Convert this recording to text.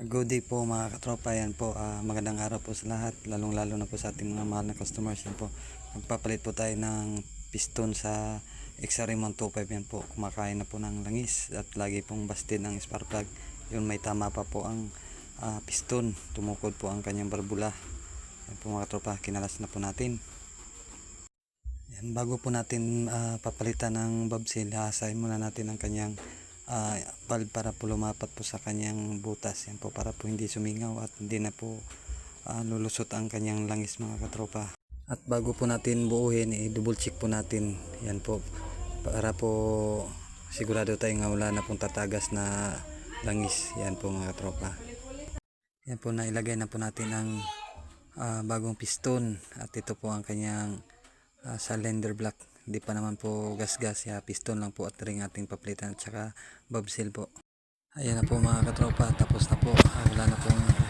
Good day po mga katropa, yan po, ah, magandang araw po sa lahat, lalong lalo na po sa ating mga mahal na customers, yan po. Magpapalit po tayo ng piston sa XR1 25 yan po, kumakain na po ng langis at lagi pong busted ng spark plug. Yun may tama pa po ang ah, piston, tumukod po ang kanyang barbula. Yan po mga katropa, kinalas na po natin. Yan, bago po natin ah, papalitan ng seal, hasahin muna natin ang kanyang ah, valve para po lumapat po sa kanyang butas. Yan po para po hindi sumingaw at hindi na po ah, lulusot ang kanyang langis mga katropa. At bago po natin buuhin, i-double check po natin. Yan po para po sigurado tayo nga wala na pong tatagas na langis. Yan po mga katropa. Yan po nailagay na po natin ang ah, bagong piston at ito po ang kanyang ah, cylinder block hindi pa naman po gasgas, -gas, ya, piston lang po at ring ating paplitan at saka bob seal po. Ayan na po mga katropa, tapos na po. Ah, wala na pong